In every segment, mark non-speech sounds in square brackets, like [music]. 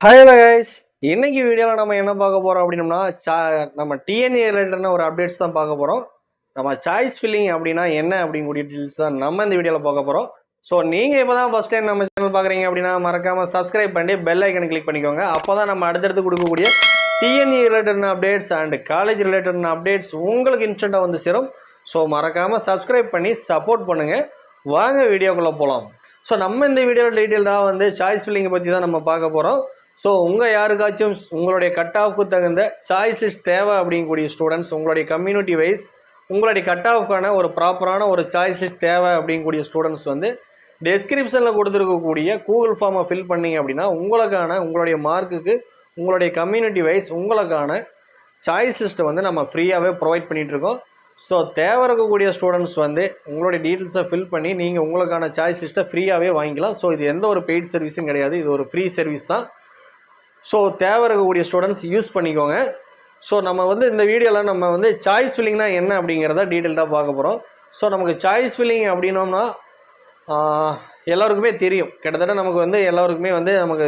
Hi guys இன்னைக்கு வீடியோவில் நம்ம என்ன பார்க்க போகிறோம் அப்படின்னம்னா சா நம்ம டிஎன்ஏ ரிலேட்டடான ஒரு அப்டேட்ஸ் தான் பார்க்க போகிறோம் நம்ம சாய்ஸ் ஃபில்லிங் அப்படின்னா என்ன அப்படிங்கக்கூடிய டீட்டெயில்ஸ் தான் நம்ம இந்த வீடியோவில் பார்க்க போகிறோம் ஸோ நீங்கள் இப்போ தான் ஃபஸ்ட் டைம் நம்ம சேனல் பார்க்குறீங்க அப்படின்னா மறக்காமல் சப்ஸ்கிரைப் பண்ணி பெல் ஐக்கனை கிளிக் பண்ணிக்கோங்க. அப்போ தான் நம்ம அடுத்தடுத்து கொடுக்கக்கூடிய டிஎன்ஏ ரிலேட்டடான அப்டேட்ஸ் அண்ட் காலேஜ் ரிலேட்டடான அப்டேட்ஸ் உங்களுக்கு இன்ஸ்டண்ட்டாக வந்து சேரும். ஸோ மறக்காமல் சப்ஸ்கிரைப் பண்ணி சப்போர்ட் பண்ணுங்கள் வாங்க வீடியோக்குள்ளே போகலாம் ஸோ நம்ம இந்த வீடியோவில் டீட்டெயில்டாக வந்து சாய்ஸ் ஃபில்லிங்கை பற்றி தான் நம்ம பார்க்க போகிறோம் ஸோ உங்கள் யாருக்காச்சும் உங்களுடைய கட் ஆஃப்க்கு தகுந்த சாய்ஸ் லிஸ்ட் தேவை அப்படிங்கக்கூடிய ஸ்டூடெண்ட்ஸ் உங்களுடைய கம்யூனிட்டி வைஸ் உங்களுடைய கட் ஆஃப்க்கான ஒரு ப்ராப்பரான ஒரு சாய்ஸ் லிஸ்ட் தேவை அப்படிங்கக்கூடிய ஸ்டூடெண்ட்ஸ் வந்து டெஸ்கிரிப்ஷனில் கொடுத்துருக்கக்கூடிய கூகுள் ஃபார்மை ஃபில் பண்ணீங்க அப்படின்னா உங்களுக்கான உங்களுடைய மார்க்குக்கு உங்களுடைய கம்யூனிட்டி வைஸ் உங்களுக்கான சாய்ஸ் லிஸ்ட்டை வந்து நம்ம ஃப்ரீயாகவே ப்ரொவைட் பண்ணிகிட்ருக்கோம் ஸோ தேவை இருக்கக்கூடிய ஸ்டூடெண்ட்ஸ் வந்து உங்களுடைய டீட்டெயில்ஸை ஃபில் பண்ணி நீங்கள் உங்களுக்கான சாய்ஸ் லிஸ்ட்டை ஃப்ரீயாகவே வாங்கிக்கலாம். ஸோ இது எந்த ஒரு பெய்ட் சர்வீஸும் கிடையாது. இது ஒரு ஃப்ரீ சர்வீஸ் தான். ஸோ தேவை இருக்கக்கூடிய ஸ்டூடெண்ட்ஸ் யூஸ் பண்ணிக்கோங்க. ஸோ நம்ம வந்து இந்த வீடியோவில் நம்ம வந்து சாய்ஸ் ஃபில்லிங்னா என்ன அப்படிங்கிறத டீட்டெயில்டாக பார்க்க போகிறோம் ஸோ நமக்கு சாய்ஸ் ஃபில்லிங் அப்படின்னோம்னா எல்லாருக்குமே தெரியும். கிட்டத்தட்ட நமக்கு வந்து எல்லாருக்குமே வந்து நமக்கு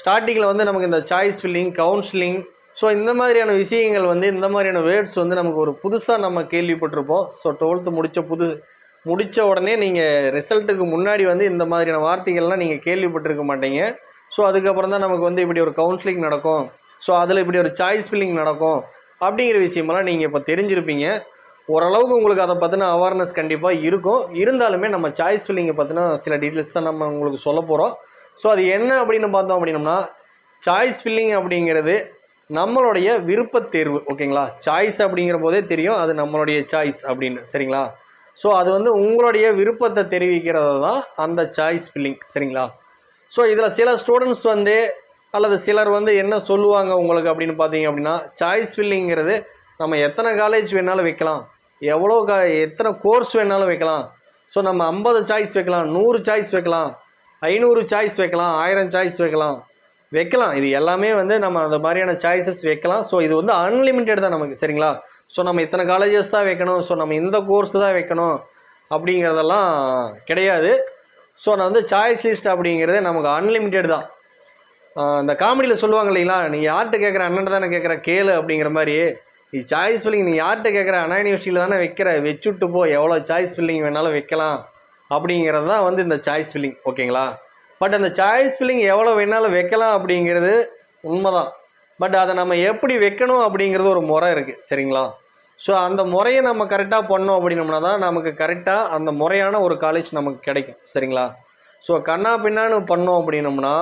ஸ்டார்டிங்கில் வந்து நமக்கு இந்த சாய்ஸ் ஃபில்லிங் கவுன்சிலிங் ஸோ இந்த மாதிரியான விஷயங்கள் வந்து இந்த மாதிரியான வேர்ட்ஸ் வந்து நமக்கு ஒரு புதுசாக நம்ம கேள்விப்பட்டிருப்போம். ஸோ டுவெல்த்து முடித்த புது முடித்த உடனே நீங்கள் ரிசல்ட்டுக்கு முன்னாடி வந்து இந்த மாதிரியான வார்த்தைகள்லாம் நீங்கள் கேள்விப்பட்டிருக்க மாட்டீங்க. ஸோ அதுக்கப்புறம் தான் நமக்கு வந்து இப்படி ஒரு கவுன்சிலிங் நடக்கும். ஸோ அதில் இப்படி ஒரு சாய்ஸ் ஃபில்லிங் நடக்கும். அப்படிங்கிற விஷயமெல்லாம் நீங்கள் இப்போ தெரிஞ்சிருப்பீங்க. ஓரளவுக்கு உங்களுக்கு அதை பற்றின அவேர்னஸ் கண்டிப்பாக இருக்கும். இருந்தாலுமே நம்ம சாய்ஸ் ஃபில்லிங்கை பற்றின சில டீட்டெயில்ஸ் தான் நம்ம உங்களுக்கு சொல்ல போகிறோம் ஸோ அது என்ன அப்படின்னு பார்த்தோம் அப்படின்னம்னா சாய்ஸ் ஃபில்லிங் அப்படிங்கிறது நம்மளுடைய விருப்பத் தேர்வு ஓகேங்களா சாய்ஸ் அப்படிங்கிற போதே தெரியும். அது நம்மளுடைய சாய்ஸ் அப்படின்னு சரிங்களா? ஸோ அது வந்து உங்களுடைய விருப்பத்தை தெரிவிக்கிறது தான் அந்த சாய்ஸ் ஃபில்லிங் சரிங்களா? ஸோ இதில் சில ஸ்டூடெண்ட்ஸ் வந்து அல்லது சிலர் வந்து என்ன சொல்லுவாங்க உங்களுக்கு அப்படின்னு பார்த்தீங்க அப்படின்னா சாய்ஸ் ஃபில்லிங்கிறது நம்ம எத்தனை காலேஜ் வேணாலும் வைக்கலாம். எவ்வளோ கா எத்தனை கோர்ஸ் வேணாலும் வைக்கலாம். ஸோ நம்ம ஐம்பது சாய்ஸ் வைக்கலாம் நூறு சாய்ஸ் வைக்கலாம் ஐநூறு சாய்ஸ் வைக்கலாம் ஆயிரம் சாய்ஸ் வைக்கலாம். வைக்கலாம். இது எல்லாமே வந்து நம்ம அந்த மாதிரியான சாய்ஸஸ் வைக்கலாம். ஸோ இது வந்து அன்லிமிட்டெட் தான் நமக்கு சரிங்களா? ஸோ நம்ம இத்தனை காலேஜஸ் தான் வைக்கணும்? ஸோ நம்ம இந்த கோர்ஸ் தான் வைக்கணும் அப்படிங்கிறதெல்லாம் கிடையாது. ஸோ நான் வந்து சாய்ஸ் லிஸ்ட் அப்படிங்கிறது நமக்கு அன்லிமிட்டெட் தான். இந்த காமெடியில் சொல்லுவாங்க இல்லைங்களா? நீங்கள் யார்கிட்ட கேட்குற அண்ணன் தானே கேட்குற கேளு அப்படிங்கிற மாதிரி. நீ சாய்ஸ் ஃபில்லிங் நீ யார்கிட்ட கேட்குற அண்ணா யூனிவர்சிட்டியில் தானே வைக்கிற வச்சுட்டு போ எவ்வளோ சாய்ஸ் ஃபில்லிங் வேணாலும் வைக்கலாம். அப்படிங்கிறது தான் வந்து இந்த சாய்ஸ் ஃபில்லிங் ஓகேங்களா? பட் அந்த சாய்ஸ் ஃபில்லிங் எவ்வளோ வேணாலும் வைக்கலாம் அப்படிங்கிறது உண்மைதான். பட் அதை நம்ம எப்படி வைக்கணும் அப்படிங்கிறது ஒரு முறை இருக்குது சரிங்களா? ஸோ அந்த முறையை நம்ம கரெக்டாக பண்ணோம் அப்படின்னோம்னா தான் நமக்கு கரெக்டாக அந்த முறையான ஒரு காலேஜ் நமக்கு கிடைக்கும். சரிங்களா? ஸோ கண்ணா பின்னான்னு பண்ணோம் அப்படின்னோம்னா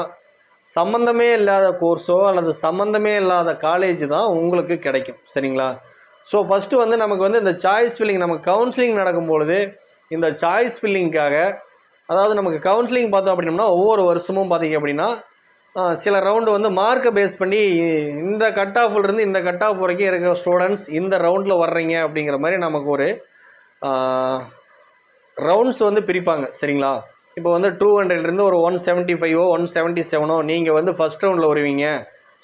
சம்மந்தமே இல்லாத கோர்ஸோ அல்லது சம்மந்தமே இல்லாத காலேஜ் தான் உங்களுக்கு கிடைக்கும். சரிங்களா? ஸோ ஃபஸ்ட்டு வந்து நமக்கு வந்து இந்த சாய்ஸ் ஃபில்லிங் நம்ம கவுன்சிலிங் நடக்கும் பொழுது இந்த சாய்ஸ் ஃபில்லிங்க்காக அதாவது நமக்கு கவுன்சிலிங் பார்த்தோம் அப்படின்னோம்னா ஒவ்வொரு வருஷமும் பார்த்தீங்க அப்படின்னா சில ரவுண்டு வந்து மார்க்கை பேஸ் பண்ணி இந்த கட் ஆஃப்லேருந்து இந்த கட் ஆஃப் வரைக்கும் இருக்கிற ஸ்டூடெண்ட்ஸ் இந்த ரவுண்டில் வர்றீங்க அப்படிங்கிற மாதிரி நமக்கு ஒரு ரவுண்ட்ஸ் வந்து பிரிப்பாங்க. சரிங்களா? இப்போ வந்து டூ ஹண்ட்ரட்லேருந்து ஒரு ஒன் செவன்ட்டி ஃபைவோ ஒன் செவன்ட்டி செவனோ நீங்கள் வந்து ஃபஸ்ட் ரவுண்டில் வருவீங்க.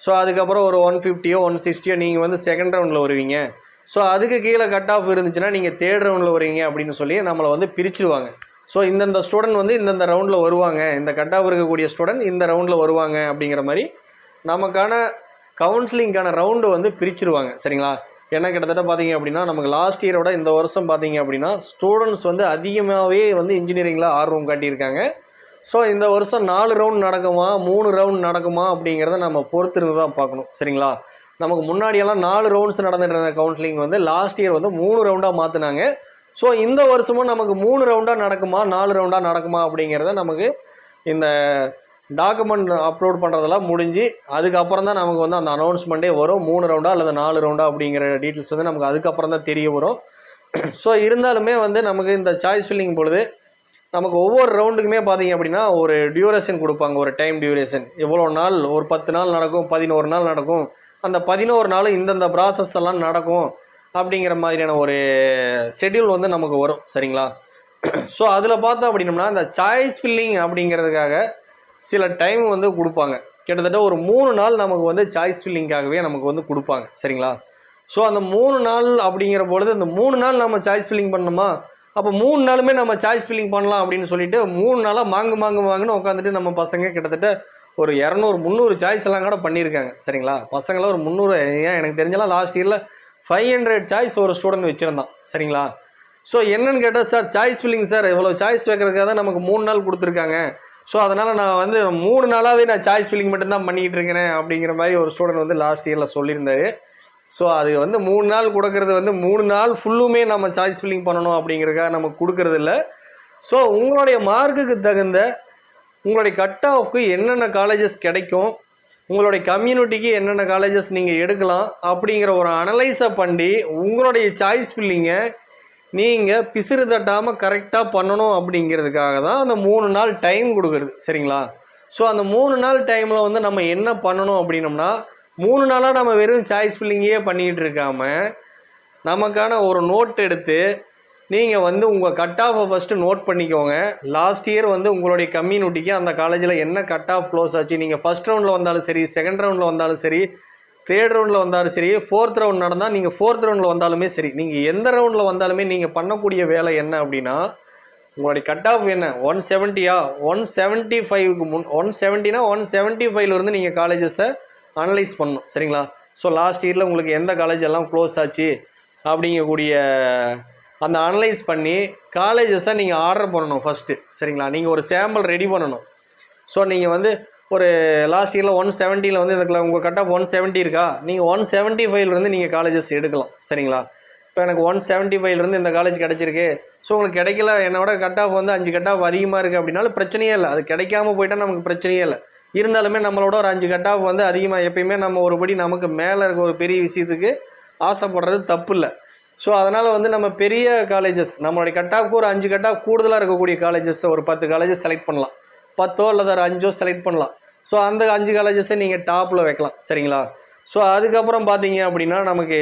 ஸோ அதுக்கப்புறம் ஒரு ஒன் ஃபிஃப்டியோ ஒன் சிக்ஸ்டியோ நீங்கள் வந்து செகண்ட் ரவுண்டில் வருவீங்க. ஸோ அதுக்கு கீழே கட் ஆஃப் இருந்துச்சுன்னா நீங்கள் தேர்ட் ரவுண்டில் வருவீங்க அப்படின்னு சொல்லி நம்மளை வந்து பிரிச்சிருவாங்க. ஸோ இந்தந்த ஸ்டூடெண்ட் வந்து இந்தந்த ரவுண்டில் வருவாங்க. இந்த கட்டாக இருக்கக்கூடிய ஸ்டூடெண்ட் இந்த ரவுண்டில் வருவாங்க அப்படிங்கிற மாதிரி நமக்கான கவுன்சிலிங்கான ரவுண்டு வந்து பிரிச்சுருவாங்க. சரிங்களா? ஏன்னா கிட்டத்தட்ட பார்த்தீங்க அப்படின்னா நமக்கு லாஸ்ட் இயரோட இந்த வருஷம் பார்த்தீங்க அப்படின்னா ஸ்டூடெண்ட்ஸ் வந்து அதிகமாகவே வந்து இன்ஜினியரிங்கில் ஆர்வம் காட்டியிருக்காங்க. ஸோ இந்த வருஷம் நாலு ரவுண்ட் நடக்குமா மூணு ரவுண்ட் நடக்குமா அப்படிங்கிறத நம்ம பொறுத்திருந்து தான் பார்க்கணும். சரிங்களா? நமக்கு முன்னாடியெல்லாம் நாலு ரவுண்ட்ஸ் நடந்துட்டு இருந்த கவுன்சிலிங் வந்து லாஸ்ட் இயர் வந்து மூணு ரவுண்டாக மாற்றினாங்க ஸோ இந்த வருஷமும் நமக்கு மூணு ரவுண்டாக நடக்குமா நாலு ரவுண்டாக நடக்குமா அப்படிங்கிறத நமக்கு இந்த டாக்குமெண்ட் அப்லோட் பண்ணுறதெல்லாம் முடிஞ்சு அதுக்கப்புறம் தான் நமக்கு வந்து அந்த அனௌன்ஸ்மெண்ட்டே வரும். மூணு ரவுண்டா அல்லது நாலு ரவுண்டா அப்படிங்கிற டீட்டெயில்ஸ் வந்து நமக்கு அதுக்கப்புறம் தான் தெரிய வரும். [clears throat] ஸோ இருந்தாலுமே வந்து நமக்கு இந்த சாய்ஸ் ஃபில்லிங் பொழுது நமக்கு ஒவ்வொரு ரவுண்டுக்குமே பார்த்தீங்க அப்படின்னா ஒரு டியூரேஷன் கொடுப்பாங்க ஒரு டைம் டியூரேஷன் எவ்வளோ நாள் ஒரு பத்து நாள் நடக்கும் பதினோரு நாள் நடக்கும். அந்த பதினோரு நாள் இந்தந்த ப்ராசஸ் எல்லாம் நடக்கும். அப்படிங்கிற மாதிரியான ஒரு ஷெட்யூல் வந்து நமக்கு வரும் சரிங்களா? ஸோ அதில் பார்த்தோம் அப்படின்னம்னா இந்த சாய்ஸ் ஃபில்லிங் அப்படிங்கிறதுக்காக சில டைம் வந்து கொடுப்பாங்க. கிட்டத்தட்ட ஒரு மூணு நாள் நமக்கு வந்து சாய்ஸ் ஃபில்லிங்காகவே நமக்கு வந்து கொடுப்பாங்க சரிங்களா? ஸோ அந்த மூணு நாள் அப்படிங்கிற பொழுது இந்த மூணு நாள் நம்ம சாய்ஸ் ஃபில்லிங் பண்ணணுமா? அப்போ மூணு நாளுமே நம்ம சாய்ஸ் ஃபில்லிங் பண்ணலாம் அப்படின்னு சொல்லிட்டு மூணு நாளாக மாங்கு மாங்கு மாங்குன்னு உட்காந்துட்டு நம்ம பசங்க கிட்டத்தட்ட ஒரு இரநூறு முந்நூறு சாய்ஸ் எல்லாம் கூட பண்ணியிருக்காங்க சரிங்களா? பசங்களாம் ஒரு முந்நூறு ஏன் எனக்கு தெரிஞ்சலாம் லாஸ்ட் இயரில் ஃபைவ் ஹண்ட்ரட் சாய்ஸ் ஒரு ஸ்டூடெண்ட் வச்சுருந்தான். சரிங்களா? ஸோ என்னன்னு கேட்டால் சார் சாய்ஸ் ஃபில்லிங் சார் இவ்வளோ சாய்ஸ் வைக்கிறதுக்காக தான் நமக்கு மூணு நாள் கொடுத்துருக்காங்க. ஸோ அதனால் நான் வந்து மூணு நாளாகவே நான் சாய்ஸ் ஃபில்லிங் மட்டும்தான் பண்ணிக்கிட்டு இருக்கிறேன் அப்படிங்கிற மாதிரி ஒரு ஸ்டூடெண்ட் வந்து லாஸ்ட் இயரில் சொல்லியிருந்தாரு. ஸோ அது வந்து மூணு நாள் கொடுக்கறது வந்து மூணு நாள் ஃபுல்லுமே நம்ம சாய்ஸ் ஃபில்லிங் பண்ணணும் அப்படிங்கிறதுக்காக நம்ம கொடுக்கறது இல்லை. ஸோ உங்களுடைய மார்க்குக்கு தகுந்த உங்களுடைய கட் ஆஃப்க்கு என்னென்ன காலேஜஸ் கிடைக்கும் உங்களுடைய கம்யூனிட்டிக்கு என்னென்ன காலேஜஸ் நீங்கள் எடுக்கலாம் அப்படிங்கிற ஒரு அனலைஸை பண்ணி உங்களுடைய சாய்ஸ் ஃபில்லிங்கை நீங்கள் பிசிறு தட்டாமல் கரெக்டாக பண்ணணும் அப்படிங்கிறதுக்காக தான் அந்த மூணு நாள் டைம் கொடுக்குறது. சரிங்களா? ஸோ அந்த மூணு நாள் டைமில் வந்து நம்ம என்ன பண்ணணும் அப்படின்னம்னா மூணு நாளாக நம்ம வெறும் சாய்ஸ் ஃபில்லிங்கே பண்ணிக்கிட்டு இருக்காமல் நமக்கான ஒரு நோட் எடுத்து நீங்கள் வந்து உங்கள் கட் ஆஃபை ஃபஸ்ட்டு நோட் பண்ணிக்கோங்க. லாஸ்ட் இயர் வந்து உங்களுடைய கம்யூனிட்டிக்கு அந்த காலேஜில் என்ன கட் ஆஃப் க்ளோஸ் ஆச்சு? நீங்கள் ஃபஸ்ட் ரவுண்டில் வந்தாலும் சரி செகண்ட் ரவுண்டில் வந்தாலும் சரி தேர்ட் ரவுண்டில் வந்தாலும் சரி ஃபோர்த் ரவுண்ட் நடந்தால் நீங்கள் ஃபோர்த் ரவுண்டில் வந்தாலுமே சரி. நீங்கள் எந்த ரவுண்டில் வந்தாலுமே நீங்கள் பண்ணக்கூடிய வேலை என்ன அப்படின்னா உங்களுடைய கட் ஆஃப் என்ன? ஒன் செவன்ட்டியா ஒன் செவன்ட்டி ஃபைவ்க்கு முன் ஒன் செவன்ட்டினா ஒன் செவன்ட்டி ஃபைவ்லேருந்து நீங்கள் காலேஜஸை அனலைஸ் பண்ணணும். சரிங்களா? ஸோ லாஸ்ட் இயரில் உங்களுக்கு எந்த காலேஜ் எல்லாம் க்ளோஸ் ஆச்சு? அப்படிங்கக்கூடிய அந்த அனலைஸ் பண்ணி காலேஜஸாக நீங்கள் ஆர்டர் பண்ணணும் ஃபஸ்ட்டு சரிங்களா? நீங்கள் ஒரு சாம்பிள் ரெடி பண்ணணும். ஸோ நீங்கள் வந்து ஒரு லாஸ்ட் இயரில் ஒன் செவன்ட்டியில் வந்து இதுக்குள்ள உங்கள் கட் ஆஃப் ஒன் செவன்ட்டி இருக்கா? நீங்கள் ஒன் செவன்ட்டி ஃபைவ்லேருந்து நீங்கள் காலேஜஸ் எடுக்கலாம். சரிங்களா? இப்போ எனக்கு ஒன் செவன்ட்டி ஃபைவ்லேருந்து இந்த காலேஜ் கிடச்சிருக்கு. ஸோ உங்களுக்கு கிடைக்கல என்னோட கட் ஆஃப் வந்து அஞ்சு கட் ஆஃப் அதிகமாக இருக்குது அப்படின்னாலும் பிரச்சனையே இல்லை. அது கிடைக்காம போயிட்டால் நமக்கு பிரச்சனையே இல்லை. இருந்தாலுமே நம்மளோட ஒரு அஞ்சு கட் ஆஃப் வந்து அதிகமாக எப்பயுமே நம்ம ஒருபடி நமக்கு மேலே இருக்க ஒரு பெரிய விஷயத்துக்கு ஆசைப்படுறது தப்பு இல்லை. ஸோ அதனால் வந்து நம்ம பெரிய காலேஜஸ் நம்மளுடைய கட் ஆஃப்க்கு ஒரு அஞ்சு கட் ஆஃப் கூடுதலாக இருக்கக்கூடிய காலேஜஸ் ஒரு பத்து காலேஜஸ் செலக்ட் பண்ணலாம். பத்தோ அல்லது ஒரு அஞ்சோ செலக்ட் பண்ணலாம். ஸோ அந்த அஞ்சு காலேஜஸை நீங்கள் டாப்பில் வைக்கலாம். சரிங்களா? ஸோ அதுக்கப்புறம் பார்த்தீங்க அப்படின்னா நமக்கு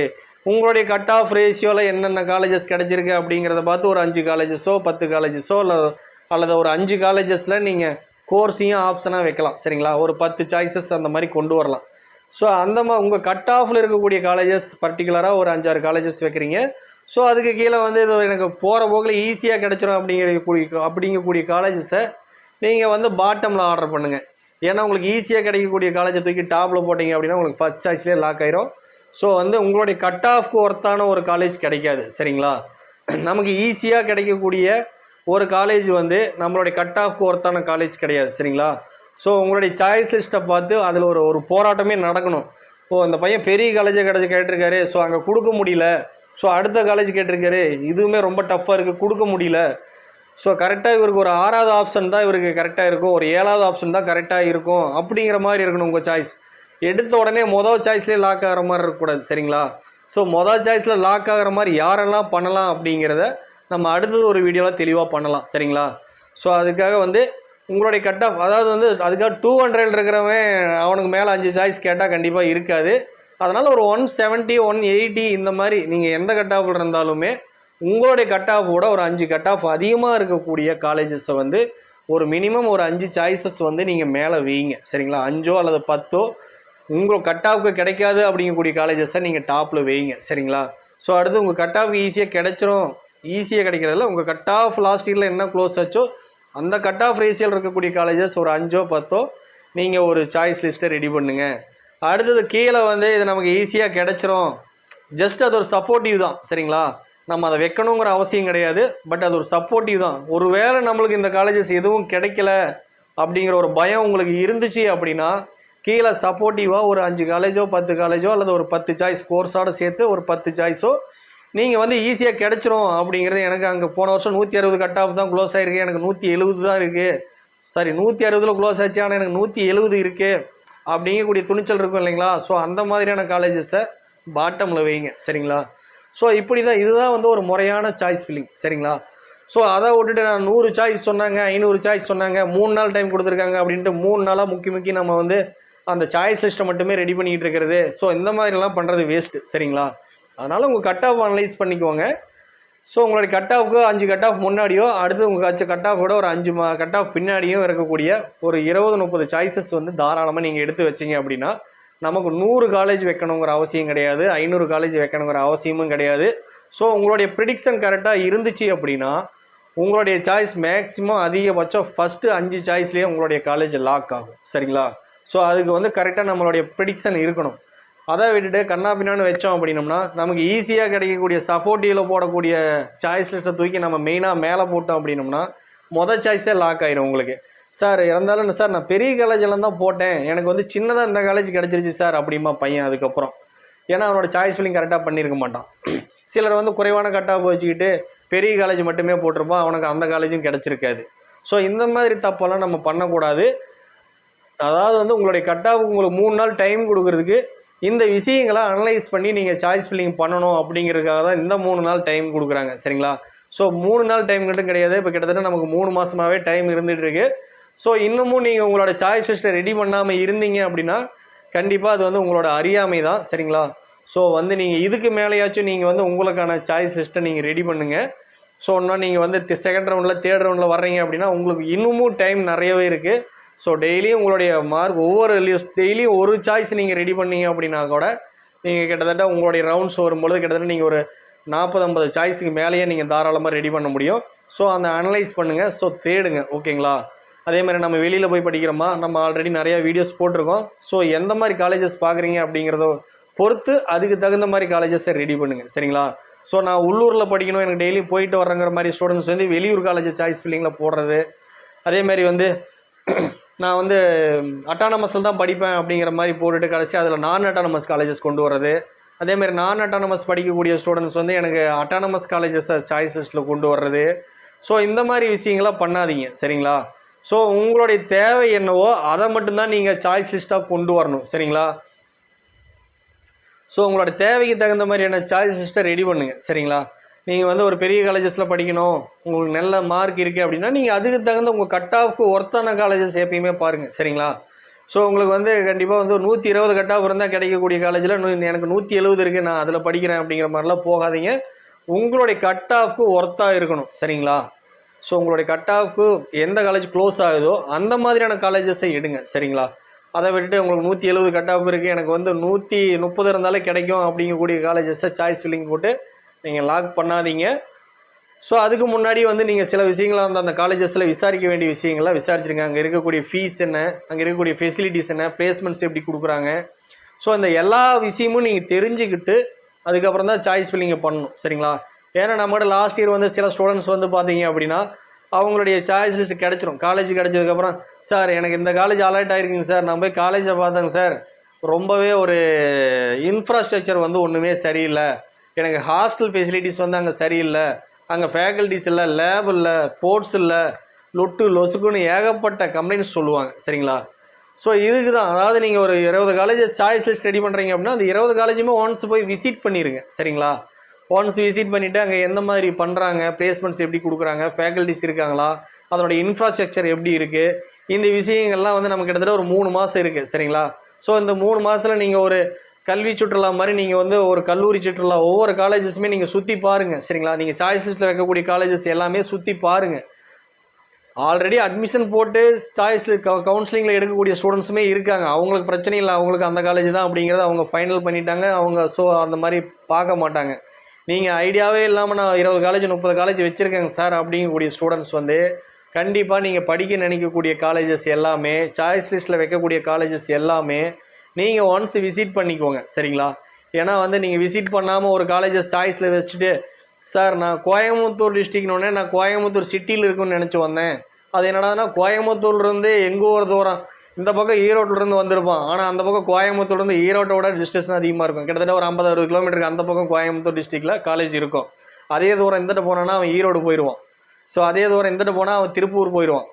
உங்களுடைய கட் ஆஃப் ரேஷியோவில் என்னென்ன காலேஜஸ் கிடச்சிருக்கு அப்படிங்கிறத பார்த்து ஒரு அஞ்சு காலேஜஸோ பத்து காலேஜஸோ அல்லது அல்லது ஒரு அஞ்சு காலேஜஸில் நீங்கள் கோர்ஸையும் ஆப்ஷனாக வைக்கலாம். சரிங்களா? ஒரு பத்து சாய்ஸஸ் அந்த மாதிரி கொண்டு வரலாம். ஸோ அந்த மா உங்கள் கட் ஆஃபில் இருக்கக்கூடிய காலேஜஸ் பர்டிகுலராக ஒரு அஞ்சாறு காலேஜஸ் வைக்கிறீங்க. ஸோ அதுக்கு கீழே வந்து இது எனக்கு போகிற போக்கில் ஈஸியாக கிடச்சிரும் அப்படிங்கிற கூடிய அப்படிங்கக்கூடிய காலேஜஸை நீங்கள் வந்து பாட்டமில் ஆர்டர் பண்ணுங்கள் ஏன்னா உங்களுக்கு ஈஸியாக கிடைக்கக்கூடிய காலேஜை தூக்கி டாப்பில் போட்டிங்க அப்படின்னா உங்களுக்கு ஃபஸ்ட் சாய்ஸ்லேயே லாக் ஆயிரும். ஸோ வந்து உங்களுடைய கட் ஆஃப்க்கு ஒர்த்தான ஒரு காலேஜ் கிடைக்காது. சரிங்களா? நமக்கு ஈஸியாக கிடைக்கக்கூடிய ஒரு காலேஜ் வந்து நம்மளுடைய கட் ஆஃப்க்கு ஒர்த்தான காலேஜ் கிடையாது. சரிங்களா? ஸோ உங்களுடைய சாய்ஸ் லிஸ்ட்டை பார்த்து அதில் ஒரு ஒரு போராட்டமே நடக்கணும். ஓ அந்த பையன் பெரிய காலேஜை கிடச்சி கேட்டிருக்காரு. ஸோ அங்கே கொடுக்க முடியல. ஸோ அடுத்த காலேஜ் கேட்டிருக்காரு. இதுவுமே ரொம்ப டஃப்பாக இருக்குது கொடுக்க முடியல. ஸோ கரெக்டாக இவருக்கு ஒரு ஆறாவது ஆப்ஷன் தான் இவருக்கு கரெக்டாக இருக்கும். ஒரு ஏழாவது ஆப்ஷன் தான் கரெக்டாக இருக்கும். அப்படிங்கிற மாதிரி இருக்கணும் உங்கள் சாய்ஸ் எடுத்த உடனே மொதல் சாய்ஸ்லேயே லாக் ஆகிற மாதிரி இருக்கக்கூடாது. சரிங்களா? ஸோ மொதல் சாய்ஸில் லாக் ஆகிற மாதிரி யாரெல்லாம் பண்ணலாம் அப்படிங்கிறத நம்ம அடுத்தது ஒரு வீடியோவில் தெளிவாக பண்ணலாம். சரிங்களா? ஸோ அதுக்காக வந்து உங்களுடைய கட் ஆஃப் அதாவது வந்து அதுக்காக டூ ஹண்ட்ரட் இருக்கிறவன் அவனுக்கு மேலே அஞ்சு சாய்ஸ் கேட்டால் கண்டிப்பாக இருக்காது. அதனால் ஒரு ஒன் செவன்ட்டி ஒன் எயிட்டி இந்த மாதிரி நீங்கள் எந்த கட் ஆஃபில் இருந்தாலுமே உங்களுடைய கட் ஆஃபோட ஒரு அஞ்சு கட் ஆஃப் அதிகமாக இருக்கக்கூடிய காலேஜஸை வந்து ஒரு மினிமம் ஒரு அஞ்சு சாய்ஸஸ் வந்து நீங்கள் மேலே வீங்க. சரிங்களா? அஞ்சோ அல்லது பத்தோ உங்கள் கட் ஆஃப்க்கு கிடைக்காது அப்படிங்கக்கூடிய காலேஜஸை நீங்கள் டாப்பில் வைங்க. சரிங்களா? ஸோ அடுத்து உங்கள் கட் ஆஃப் ஈஸியாக கிடைச்சிரும். ஈஸியாக கிடைக்கிறதில்ல உங்கள் கட் ஆஃப் லாஸ்ட் இயரில் என்ன க்ளோஸ் ஆச்சோ அந்த கட் ஆஃப் ரேஷியல் இருக்கக்கூடிய காலேஜஸ் ஒரு அஞ்சோ பத்தோ நீங்கள் ஒரு சாய்ஸ் லிஸ்ட்டை ரெடி பண்ணுங்கள் அடுத்தது கீழே வந்து இது நமக்கு ஈஸியாக கிடைச்சிரும். ஜஸ்ட் அது ஒரு சப்போர்ட்டிவ் தான் சரிங்களா? நம்ம அதை வைக்கணுங்கிற அவசியம் கிடையாது. பட் அது ஒரு சப்போர்ட்டிவ் தான். ஒருவேளை நம்மளுக்கு இந்த காலேஜஸ் எதுவும் கிடைக்கல அப்படிங்கிற ஒரு பயம் உங்களுக்கு இருந்துச்சு அப்படின்னா கீழே சப்போர்ட்டிவாக ஒரு அஞ்சு காலேஜோ பத்து காலேஜோ அல்லது ஒரு பத்து சாய்ஸ் கோர்ஸோட சேர்த்து ஒரு பத்து சாய்ஸோ நீங்கள் வந்து ஈஸியாக கிடச்சிரும் அப்படிங்கிறது எனக்கு அங்கே போன வருஷம் நூற்றி அறுபது கட் ஆஃப் தான் க்ளோஸ் ஆகிருக்கு எனக்கு நூற்றி எழுபது தான் இருக்குது சாரி நூற்றி அறுபதில் க்ளோஸ் ஆச்சு ஆனால் எனக்கு நூற்றி எழுபது இருக்குது அப்படிங்கக்கூடிய துணிச்சல் இருக்கும் இல்லைங்களா? ஸோ அந்த மாதிரியான காலேஜஸை பாட்டமில் வைங்க. சரிங்களா? ஸோ இப்படி தான் இதுதான் வந்து ஒரு முறையான சாய்ஸ் ஃபில்லிங் சரிங்களா? ஸோ அதை விட்டுட்டு நான் நூறு சாய்ஸ் சொன்னாங்க ஐநூறு சாய்ஸ் சொன்னாங்க மூணு நாள் டைம் கொடுத்துருக்காங்க அப்படின்ட்டு மூணு நாளாக முக்கி முக்கி நம்ம வந்து அந்த சாய்ஸ் லிஸ்ட்டை மட்டுமே ரெடி பண்ணிக்கிட்டு இருக்கிறது. ஸோ இந்த மாதிரிலாம் பண்ணுறது வேஸ்ட்டு சரிங்களா? அதனால் உங்கள் கட் ஆஃப் அனலைஸ் பண்ணிக்கோங்க. ஸோ உங்களுடைய கட் ஆஃப்க்கு அஞ்சு கட் ஆஃப் முன்னாடியோ அடுத்து உங்கள் கட்சி கட் ஆஃபோட ஒரு அஞ்சு மா கட் ஆஃப் பின்னாடியும் இருக்கக்கூடிய ஒரு இருபது முப்பது சாய்ஸஸ் வந்து தாராளமாக நீங்கள் எடுத்து வச்சிங்க அப்படின்னா நமக்கு நூறு காலேஜ் வைக்கணுங்கிற அவசியம் கிடையாது. ஐநூறு காலேஜ் வைக்கணுங்கிற அவசியமும் கிடையாது. ஸோ உங்களுடைய ப்ரிடிக்ஷன் கரெக்டாக இருந்துச்சு அப்படின்னா உங்களுடைய சாய்ஸ் மேக்ஸிமம் அதிகபட்சம் ஃபஸ்ட்டு அஞ்சு சாய்ஸ்லேயே உங்களுடைய காலேஜ் லாக் ஆகும். சரிங்களா? ஸோ அதுக்கு வந்து கரெக்டாக நம்மளுடைய ப்ரிடிக்ஷன் இருக்கணும். அதை விட்டுட்டு கண்ணா பின்னான்னு வச்சோம் அப்படின்னம்னா நமக்கு ஈஸியாக கிடைக்கக்கூடிய சப்போர்ட்டியில் போடக்கூடிய சாய்ஸ் லிஸ்ட்டை தூக்கி நம்ம மெயினாக மேலே போட்டோம் அப்படின்னம்னா மொதல் சாய்ஸே லாக் ஆயிரும் உங்களுக்கு. சார் இருந்தாலும் சார் நான் பெரிய காலேஜில் தான் போட்டேன். எனக்கு வந்து சின்னதாக இந்த காலேஜ் கிடச்சிருச்சு சார் அப்படிமா பையன் அதுக்கப்புறம். ஏன்னா அவனோட சாய்ஸ் ஃபில்லிங் கரெக்டாக பண்ணியிருக்க மாட்டான். சிலர் வந்து குறைவான கட்டாக வச்சுக்கிட்டு பெரிய காலேஜ் மட்டுமே போட்டிருப்பான். அவனுக்கு அந்த காலேஜும் கிடச்சிருக்காது. ஸோ இந்த மாதிரி தப்பெல்லாம் நம்ம பண்ணக்கூடாது. அதாவது வந்து உங்களுடைய கட்டாவுக்கு உங்களுக்கு மூணு நாள் டைம் கொடுக்குறதுக்கு இந்த விஷயங்களை அனலைஸ் பண்ணி நீங்கள் சாய்ஸ் ஃபில்லிங் பண்ணணும் அப்படிங்கிறதுக்காக தான் இந்த மூணு நாள் டைம் கொடுக்குறாங்க சரிங்களா? ஸோ மூணு நாள் டைம் மட்டும் கிடையாது. இப்போ கிட்டத்தட்ட நமக்கு மூணு மாதமாகவே டைம் இருந்துகிட்டு இருக்குது ஸோ இன்னமும் நீங்கள் உங்களோட சாய்ஸ் லிஸ்ட்டை ரெடி பண்ணாமல் இருந்தீங்க அப்படின்னா கண்டிப்பாக அது வந்து உங்களோட அறியாமை தான் சரிங்களா? ஸோ வந்து நீங்கள் இதுக்கு மேலேயாச்சும் நீங்கள் வந்து உங்களுக்கான சாய்ஸ் லிஸ்ட்டை நீங்கள் ரெடி பண்ணுங்கள் ஸோ இன்னும் நீங்கள் வந்து செகண்ட் ரவுண்டில் தேர்ட் ரவுண்டில் வர்றீங்க அப்படின்னா உங்களுக்கு இன்னமும் டைம் நிறையவே இருக்குது ஸோ டெய்லியும் உங்களுடைய மார்க் ஒவ்வொரு லிஸ்ட் டெய்லியும் ஒரு சாய்ஸ் நீங்கள் ரெடி பண்ணீங்க அப்படின்னா கூட நீங்கள் கிட்டத்தட்ட உங்களுடைய ரவுண்ட்ஸ் வரும்பொழுது கிட்டத்தட்ட நீங்கள் ஒரு நாற்பது ஐம்பது சாய்ஸுக்கு மேலேயே நீங்கள் தாராளமாக ரெடி பண்ண முடியும். ஸோ அந்த அனலைஸ் பண்ணுங்கள் ஸோ தேடுங்க. ஓகேங்களா அதே மாதிரி நம்ம வெளியில் போய் படிக்கிறோமா? நம்ம ஆல்ரெடி நிறைய வீடியோஸ் போட்டிருக்கோம். ஸோ எந்த மாதிரி காலேஜஸ் பார்க்குறீங்க அப்படிங்கிறத பொறுத்து அதுக்கு தகுந்த மாதிரி காலேஜஸை ரெடி பண்ணுங்கள் சரிங்களா? ஸோ நான் உள்ளூரில் படிக்கணும். எனக்கு டெய்லி போயிட்டு வரங்கிற மாதிரி ஸ்டூடெண்ட்ஸ் வந்து வெளியூர் காலேஜ் சாய்ஸ் ஃபில்லிங்கில் போடுறது. அதே மாதிரி வந்து நான் வந்து அட்டானமஸில் தான் படிப்பேன் அப்படிங்கிற மாதிரி போட்டுட்டு கடைசி அதில் நான் அட்டானமஸ் காலேஜஸ் கொண்டு வர்றது. அதேமாதிரி நான் அட்டானமஸ் படிக்கக்கூடிய ஸ்டூடெண்ட்ஸ் வந்து எனக்கு அட்டானமஸ் காலேஜஸை சாய்ஸ் லிஸ்ட்டில் கொண்டு வர்றது. ஸோ இந்த மாதிரி விஷயங்கள்லாம் பண்ணாதீங்க சரிங்களா? ஸோ உங்களுடைய தேவை என்னவோ அதை மட்டும்தான் நீங்கள் சாய்ஸ் லிஸ்ட்டாக கொண்டு வரணும் சரிங்களா? ஸோ உங்களோட தேவைக்கு தகுந்த மாதிரியான சாய்ஸ் லிஸ்ட்டை ரெடி பண்ணுங்கள் சரிங்களா? நீங்கள் வந்து ஒரு பெரிய காலேஜஸில் படிக்கணும் உங்களுக்கு நல்ல மார்க் இருக்குது அப்படின்னா நீங்கள் அதுக்கு தகுந்த உங்கள் கட் ஆஃப்க்கு ஒர்த்தான காலேஜஸ் எப்பயுமே பாருங்கள் சரிங்களா? ஸோ உங்களுக்கு வந்து கண்டிப்பாக வந்து நூற்றி இருபது கட் ஆஃப் இருந்தால் கிடைக்கக்கூடிய காலேஜில் எனக்கு நூற்றி எழுபது இருக்குது நான் அதில் படிக்கிறேன் அப்படிங்கிற மாதிரிலாம் போகாதீங்க. உங்களுடைய கட் ஆஃப்க்கு ஒர்த்தாக இருக்கணும் சரிங்களா? ஸோ உங்களுடைய கட் ஆஃப்க்கு எந்த காலேஜ் க்ளோஸ் ஆகுதோ அந்த மாதிரியான காலேஜஸை எடுங்க சரிங்களா? அதை விட்டுட்டு உங்களுக்கு நூற்றி எழுபது கட் ஆஃப் இருக்குது எனக்கு வந்து நூற்றி முப்பது இருந்தாலே கிடைக்கும் அப்படிங்கக்கூடிய காலேஜஸை சாய்ஸ் ஃபில்லிங் போட்டு நீங்கள் லாக் பண்ணாதீங்க. ஸோ அதுக்கு முன்னாடி வந்து நீங்கள் சில விஷயங்களை வந்து அந்த காலேஜஸில் விசாரிக்க வேண்டிய விஷயங்கள்லாம் விசாரிச்சிருங்க. அங்கே இருக்கக்கூடிய ஃபீஸ் என்ன? அங்கே இருக்கக்கூடிய ஃபெசிலிட்டிஸ் என்ன? பிளேஸ்மெண்ட்ஸ் எப்படி கொடுக்குறாங்க? ஸோ இந்த எல்லா விஷயமும் நீங்கள் தெரிஞ்சுக்கிட்டு அதுக்கப்புறம் தான் சாய்ஸ் ஃபில்லிங்கை பண்ணணும். சரிங்களா? ஏன்னா நம்மகிட்ட லாஸ்ட் இயர் வந்து சில ஸ்டூடெண்ட்ஸ் வந்து பார்த்தீங்க அப்படின்னா அவங்களுடைய சாய்ஸ் லிஸ்ட் கிடச்சிரும். காலேஜ் கிடச்சதுக்கப்புறம் சார் எனக்கு இந்த காலேஜ் அலர்ட் ஆகிருக்குங்க சார் நான் போய் காலேஜை பார்த்தேங்க சார் ரொம்பவே ஒரு இன்ஃப்ராஸ்ட்ரக்சர் வந்து ஒன்றுமே சரியில்லை. எனக்கு ஹாஸ்டல் ஃபெசிலிட்டிஸ் வந்து அங்கே சரியில்லை. அங்கே ஃபேக்கல்டிஸ் இல்லை லேப் இல்லை ஸ்போர்ட்ஸ் இல்லை. லொட்டு லொசுக்குன்னு ஏகப்பட்ட கம்ப்ளைண்ட்ஸ் சொல்லுவாங்க. சரிங்களா? ஸோ இதுக்கு தான். அதாவது நீங்கள் ஒரு இருபது காலேஜ் சாய்ஸ் லிஸ்ட் ரெடி பண்ணுறீங்க அப்படின்னா அந்த இருபது காலேஜுமே ஒன்ஸ் போய் விசிட் பண்ணிடுங்க சரிங்களா? ஒன்ஸ் விசிட் பண்ணிவிட்டு அங்கே எந்த மாதிரி பண்ணுறாங்க பிளேஸ்மெண்ட்ஸ் எப்படி கொடுக்குறாங்க? ஃபேக்கல்டிஸ் இருக்காங்களா? அதனோட இன்ஃப்ராஸ்ட்ரக்சர் எப்படி இருக்குது இந்த விஷயங்கள்லாம் வந்து நமக்கு கிட்டத்தட்ட ஒரு மூணு மாதம் இருக்குது சரிங்களா? ஸோ இந்த மூணு மாதத்தில் நீங்கள் ஒரு கல்வி சுற்றுலா மாதிரி நீங்கள் வந்து ஒரு கல்லூரி சுற்றுலா ஒவ்வொரு காலேஜஸுமே நீங்கள் சுற்றி பாருங்கள் சரிங்களா? நீங்கள் சாய்ஸ் லிஸ்ட்டில் வைக்கக்கூடிய காலேஜஸ் எல்லாமே சுற்றி பாருங்கள் ஆல்ரெடி அட்மிஷன் போட்டு சாய்ஸ் கவுன்சிலிங்கில் எடுக்கக்கூடிய ஸ்டூடெண்ட்ஸுமே இருக்காங்க. அவங்களுக்கு பிரச்சனை இல்லை. அவங்களுக்கு அந்த காலேஜ் தான் அப்படிங்கிறத அவங்க ஃபைனல் பண்ணிட்டாங்க. அவங்க ஸோ அந்த மாதிரி பார்க்க மாட்டாங்க. நீங்கள் ஐடியாவே இல்லாமல் நான் இருபது காலேஜ் முப்பது காலேஜ் வச்சுருக்கேங்க சார் அப்படிங்கக்கூடிய ஸ்டூடெண்ட்ஸ் வந்து கண்டிப்பாக நீங்கள் படிக்க நினைக்கக்கூடிய காலேஜஸ் எல்லாமே சாய்ஸ் லிஸ்ட்டில் வைக்கக்கூடிய காலேஜஸ் எல்லாமே நீங்கள் ஒன்ஸ் விசிட் பண்ணிக்கோங்க சரிங்களா? ஏன்னா வந்து நீங்கள் விசிட் பண்ணாமல் ஒரு காலேஜஸ் சாய்ஸில் வச்சுட்டு சார் நான் கோயம்புத்தூர் டிஸ்ட்ரிக்னோடனே நான் கோயம்புத்தூர் சிட்டியில் இருக்குன்னு நினச்சி வந்தேன். அது என்னடாதுன்னா கோயம்புத்தூர்லேருந்து எங்கள் ஒரு தூரம்? இந்த பக்கம் ஈரோட்டிலேருந்து வந்திருப்பான். ஆனால் அந்த பக்கம் கோயம்புத்தூர்லேருந்து ஈரோட்டோட டிஸ்டன்ஸ் அதிகமாக இருக்கும். கிட்டத்தட்ட ஒரு ஐம்பது அறுபது கிலோமீட்டருக்கு அந்த பக்கம் கோயம்புத்தூர் டிஸ்ட்ரிக்டில் காலேஜ் இருக்கும். அதே தூரம் எந்தட்டு போனான்னா அவன் ஈரோடு போயிடுவான் ஸோ அதே தூரம் எந்தட்டு போனால் அவன் திருப்பூர் போயிடுவான்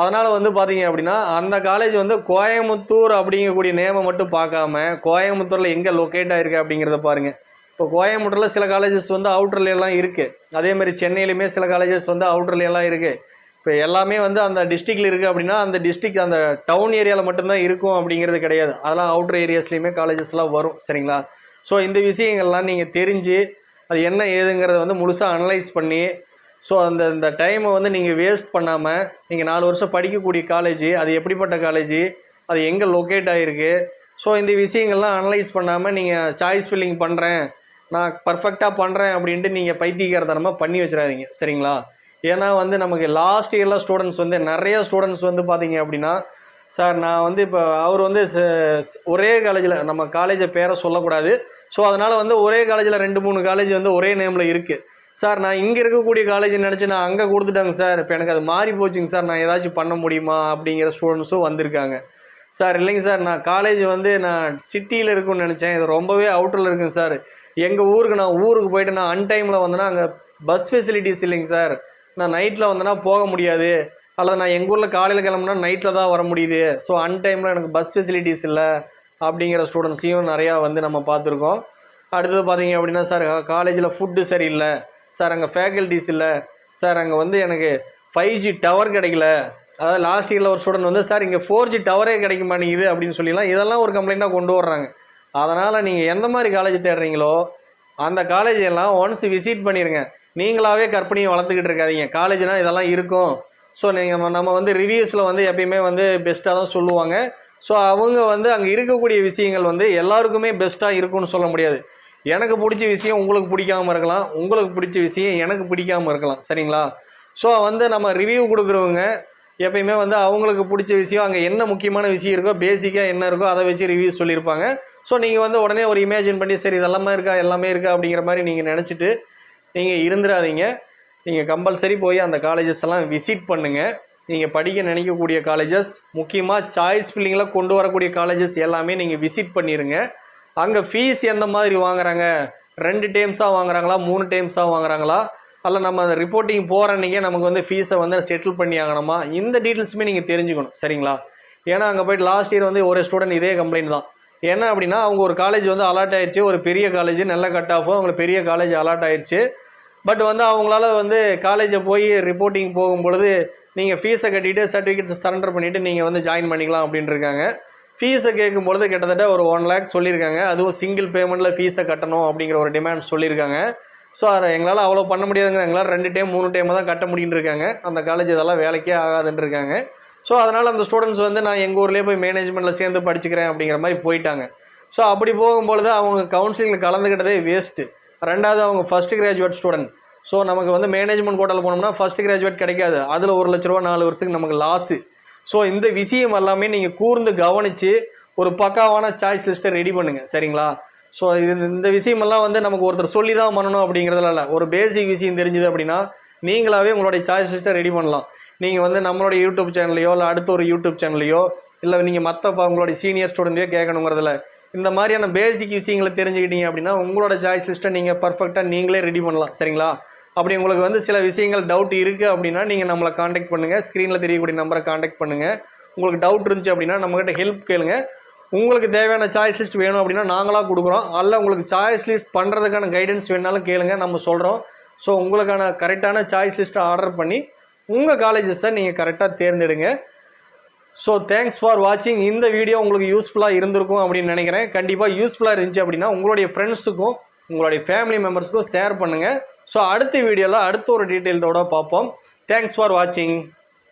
அதனால் வந்து பார்த்தீங்க அப்படின்னா அந்த காலேஜ் வந்து கோயம்புத்தூர் அப்படிங்கக்கூடிய நேமை மட்டும் பார்க்காம கோயம்புத்தூரில் எங்கே லொக்கேட் ஆகிருக்கு அப்படிங்கிறத பாருங்கள் இப்போ கோயம்புத்தூரில் சில காலேஜஸ் வந்து அவுட்டர்ல இருக்குது அதே மாதிரி சென்னையிலுமே சில காலேஜஸ் வந்து அவுட்டர்ல இருக்குது இப்போ எல்லாமே வந்து அந்த டிஸ்ட்ரிக்டில் இருக்குது அப்படின்னா அந்த டிஸ்ட்ரிக்ட் அந்த டவுன் ஏரியாவில் மட்டும்தான் இருக்கும் அப்படிங்கிறது கிடையாது. அதெல்லாம் அவுட்டர் ஏரியாஸ்லேயுமே காலேஜஸ்லாம் வரும் சரிங்களா? ஸோ இந்த விஷயங்கள்லாம் நீங்கள் தெரிஞ்சு அது என்ன ஏதுங்கிறத வந்து முழுசாக அனலைஸ் பண்ணி ஸோ அந்த இந்த டைமை வந்து நீங்கள் வேஸ்ட் பண்ணாமல் நீங்கள் நாலு வருஷம் படிக்கக்கூடிய காலேஜ் அது எப்படிப்பட்ட காலேஜ் அது எங்கே லொக்கேட் ஆகிருக்கு ஸோ இந்த விஷயங்கள்லாம் அனலைஸ் பண்ணாமல் நீங்கள் சாய்ஸ் ஃபில்லிங் பண்ணுறேன் நான் பர்ஃபெக்டாக பண்ணுறேன் அப்படின்ட்டு நீங்கள் பைத்தியக்காரத்தனமாக பண்ணி வச்சிடாதீங்க. சரிங்களா? ஏன்னா வந்து நமக்கு லாஸ்ட் இயரில் ஸ்டூடெண்ட்ஸ் வந்து நிறைய ஸ்டூடெண்ட்ஸ் வந்து பார்த்தீங்க அப்படின்னா சார் நான் வந்து இப்போ அவர் வந்து ஒரே காலேஜில் நம்ம காலேஜை பேரை சொல்லக்கூடாது. ஸோ அதனால் வந்து ஒரே காலேஜில் ரெண்டு மூணு காலேஜ் வந்து ஒரே நேமில் இருக்குது சார் நான் இங்கே இருக்கக்கூடிய காலேஜ் நினச்சி நான் அங்கே கொடுத்துட்டாங்க சார். இப்போ எனக்கு அது மாறி போச்சுங்க சார். நான் ஏதாச்சும் பண்ண முடியுமா அப்படிங்கிற ஸ்டூடெண்ட்ஸும் வந்திருக்காங்க. சார் இல்லைங்க சார். நான் காலேஜ் வந்து நான் சிட்டியில் இருக்கும்னு நினச்சேன். இது ரொம்பவே அவுட்டரில் இருக்குங்க சார். எங்கள் ஊருக்கு நான் ஊருக்கு போயிட்டு நான் அன்டைமில் வந்தேன்னா அங்கே பஸ் ஃபெசிலிட்டிஸ் இல்லைங்க சார். நான் நைட்டில் வந்தேன்னா போக முடியாது. அல்லது நான் எங்கள் ஊரில் காலையில் கிளம்புனா நைட்டில் தான் வர முடியுது. ஸோ அன்டைமில் எனக்கு பஸ் ஃபெசிலிட்டிஸ் இல்லை அப்படிங்கிற ஸ்டூடெண்ட்ஸையும் நிறையா வந்து நம்ம பார்த்துருக்கோம். அடுத்தது பார்த்தீங்க அப்படின்னா சார் காலேஜில் ஃபுட்டு சரியில்லை. சார் அங்கே ஃபேக்கல்டிஸ் இல்லை. சார் அங்கே வந்து எனக்கு ஃபைவ் ஜி டவர் கிடைக்கல. அதாவது லாஸ்ட் இயரில் ஒரு ஸ்டூடெண்ட் வந்து சார் இங்கே ஃபோர் ஜி டவரே கிடைக்க மாட்டேங்குது அப்படின்னு சொல்லிலாம் இதெல்லாம் ஒரு கம்ப்ளைண்ட்டாக கொண்டு வர்றாங்க. அதனால் நீங்கள் எந்த மாதிரி காலேஜ் தேடுறீங்களோ அந்த காலேஜ் எல்லாம் ஒன்ஸ் விசிட் பண்ணிடுங்க நீங்களாகவே கற்பனையை வளர்த்துக்கிட்டு இருக்காதீங்க. காலேஜ்னால் இதெல்லாம் இருக்கும். ஸோ நீங்கள் நம்ம வந்து ரிவ்யூஸில் வந்து எப்பயுமே வந்து பெஸ்ட்டாக தான் சொல்லுவாங்க. ஸோ அவங்க வந்து அங்கே இருக்கக்கூடிய விஷயங்கள் வந்து எல்லாருக்குமே பெஸ்ட்டாக இருக்கும்னு சொல்ல முடியாது. எனக்கு பிடிச்ச விஷயம் உங்களுக்கு பிடிக்காம இருக்கலாம் உங்களுக்கு பிடிச்ச விஷயம் எனக்கு பிடிக்காம இருக்கலாம் சரிங்களா? ஸோ வந்து நம்ம ரிவ்யூ கொடுக்குறவங்க எப்பயுமே வந்து அவங்களுக்கு பிடிச்ச விஷயம் அங்கே என்ன முக்கியமான விஷயம் இருக்கோ பேசிக்காக என்ன இருக்கோ அதை வச்சு ரிவ்யூ சொல்லியிருப்பாங்க. ஸோ நீங்கள் வந்து உடனே ஒரு இமேஜின் பண்ணி சரி இதெல்லாமே இருக்கா எல்லாமே இருக்கா? அப்படிங்கிற மாதிரி நீங்கள் நினச்சிட்டு நீங்கள் இருந்துடாதீங்க நீங்கள் கம்பல்சரி போய் அந்த காலேஜஸ் எல்லாம் விசிட் பண்ணுங்கள் நீங்கள் படிக்க நினைக்கக்கூடிய காலேஜஸ் முக்கியமாக சாய்ஸ் ஃபில்லிங்கில் கொண்டு வரக்கூடிய காலேஜஸ் எல்லாமே நீங்கள் விசிட் பண்ணிடுங்க அங்கே ஃபீஸ் எந்த மாதிரி வாங்குறாங்க? ரெண்டு டைம்ஸாக வாங்குறாங்களா? மூணு டைம்ஸாக வாங்குறாங்களா? அல்ல நம்ம அந்த ரிப்போர்ட்டிங் போகிற அன்றைக்கே நமக்கு வந்து ஃபீஸை வந்து செட்டில் பண்ணி ஆகணுமா? இந்த டீட்டெயில்ஸுமே நீங்கள் தெரிஞ்சுக்கணும் சரிங்களா? ஏன்னா அங்கே போயிட்டு லாஸ்ட் இயர் வந்து ஒரு ஸ்டூடெண்ட் இதே கம்ப்ளைண்ட் தான். என்ன அப்படின்னா அவங்க ஒரு காலேஜ் வந்து அலாட் ஆயிடுச்சு ஒரு பெரிய காலேஜ் நல்ல கட் ஆஃப் அவங்களுக்கு பெரிய காலேஜ் அலாட் ஆயிடுச்சு பட் வந்து அவங்களால வந்து காலேஜை போய் ரிப்போர்ட்டிங் போகும்பொழுது நீங்கள் ஃபீஸை கட்டிட்டு சர்டிஃபிகேட்ஸ் சரண்டர் பண்ணிவிட்டு நீங்கள் வந்து ஜாயின் பண்ணிக்கலாம் அப்படின்னு இருக்காங்க. ஃபீஸை கேட்கும்பொழுது கிட்டத்தட்ட ஒரு ஒன் லேக் சொல்லியிருக்காங்க. அதுவும் சிங்கிள் பேமெண்ட்டில் ஃபீஸை கட்டணும் அப்படிங்கிற ஒரு டிமாண்ட் சொல்லியிருக்காங்க. ஸோ அதை எங்களால் அவ்வளோ பண்ண முடியாதுங்க எங்களால் ரெண்டு டைம் மூணு டைம் தான் கட்ட முடியுன்னு இருக்காங்க. அந்த காலேஜ் இதெல்லாம் வேலைக்கே ஆகாதுன்னு இருக்காங்க. ஸோ அதனால் அந்த ஸ்டூடெண்ட்ஸ் வந்து நான் எங்கள் ஊர்லேயே போய் மேனேஜ்மெண்ட்டில் சேர்ந்து படிச்சுக்கிறேன் அப்படிங்கிற மாதிரி போயிட்டாங்க. ஸோ அப்படி போகும்பொழுது அவங்க கவுன்சிலிங்கில் கலந்துக்கிட்டதே வேஸ்ட்டு ரெண்டாவது அவங்க ஃபஸ்ட் கிராஜுவேட் ஸ்டூடெண்ட் ஸோ நமக்கு வந்து மேனேஜ்மெண்ட் கோட்டாவில் போனோம்னா ஃபஸ்ட் கிராஜுவேட் கிடைக்காது. அதில் ஒரு லட்ச ரூபா நாலு வருஷத்துக்கு நமக்கு லாஸு ஸோ இந்த விஷயம் எல்லாமே நீங்கள் கூர்ந்து கவனித்து ஒரு பக்காவான சாய்ஸ் லிஸ்ட்டை ரெடி பண்ணுங்கள் சரிங்களா? ஸோ இது இந்த விஷயமெல்லாம் வந்து நமக்கு ஒருத்தர் சொல்லி தான் பண்ணணும் அப்படிங்கிறதுல இல்லை. ஒரு பேசிக் விஷயம் தெரிஞ்சுது அப்படின்னா நீங்களாவே உங்களுடைய சாய்ஸ் லிஸ்ட்டை ரெடி பண்ணலாம். நீங்கள் வந்து நம்மளுடைய யூடியூப் சேனல்லையோ இல்லை அடுத்த ஒரு யூடியூப் சேனல்லையோ இல்லை நீங்கள் மற்ற உங்களுடைய சீனியர் ஸ்டூடெண்ட்லையோ கேட்கணுங்கிறதுல இந்த மாதிரியான பேசிக் விஷயங்களை தெரிஞ்சுக்கிட்டீங்க அப்படின்னா உங்களோட சாய்ஸ் லிஸ்ட்டை நீங்கள் பர்ஃபெக்டாக நீங்களே ரெடி பண்ணலாம். சரிங்களா? அப்படி உங்களுக்கு வந்து சில விஷயங்கள் டவுட் இருக்குது அப்படின்னா நீங்கள் நம்மளை காண்டாக்ட் பண்ணுங்கள் ஸ்க்ரீனில் தெரியக்கூடிய நம்பரை காண்டாக்ட் பண்ணுங்கள் உங்களுக்கு டவுட் இருந்துச்சு அப்படின்னா நம்மக்கிட்ட ஹெல்ப் கேளுங்க. உங்களுக்கு தேவையான சாய்ஸ் லிஸ்ட் வேணும் அப்படின்னா நாங்களாக கொடுக்குறோம். அல்ல உங்களுக்கு சாய்ஸ் லிஸ்ட் பண்ணுறதுக்கான கைடன்ஸ் வேணாலும் கேளுங்க. நம்ம சொல்கிறோம் ஸோ உங்களுக்கான கரெக்டான சாய்ஸ் லிஸ்ட்டை ஆர்டர் பண்ணி உங்கள் காலேஜஸை நீங்கள் கரெக்டாக தேர்ந்தெடுங்க. ஸோ தேங்க்ஸ் ஃபார் வாட்சிங் இந்த வீடியோ உங்களுக்கு யூஸ்ஃபுல்லாக இருந்திருக்கும் அப்படின்னு நினைக்கிறேன். கண்டிப்பாக யூஸ்ஃபுல்லாக இருந்துச்சு அப்படின்னா உங்களுடைய ஃப்ரெண்ட்ஸுக்கும் உங்களுடைய ஃபேமிலி மெம்பர்ஸுக்கும் ஷேர் பண்ணுங்கள் ஸோ அடுத்த வீடியோவில் அடுத்த ஒரு டீட்டெயில்டோட பார்ப்போம். தேங்க்ஸ் ஃபார் வாட்சிங்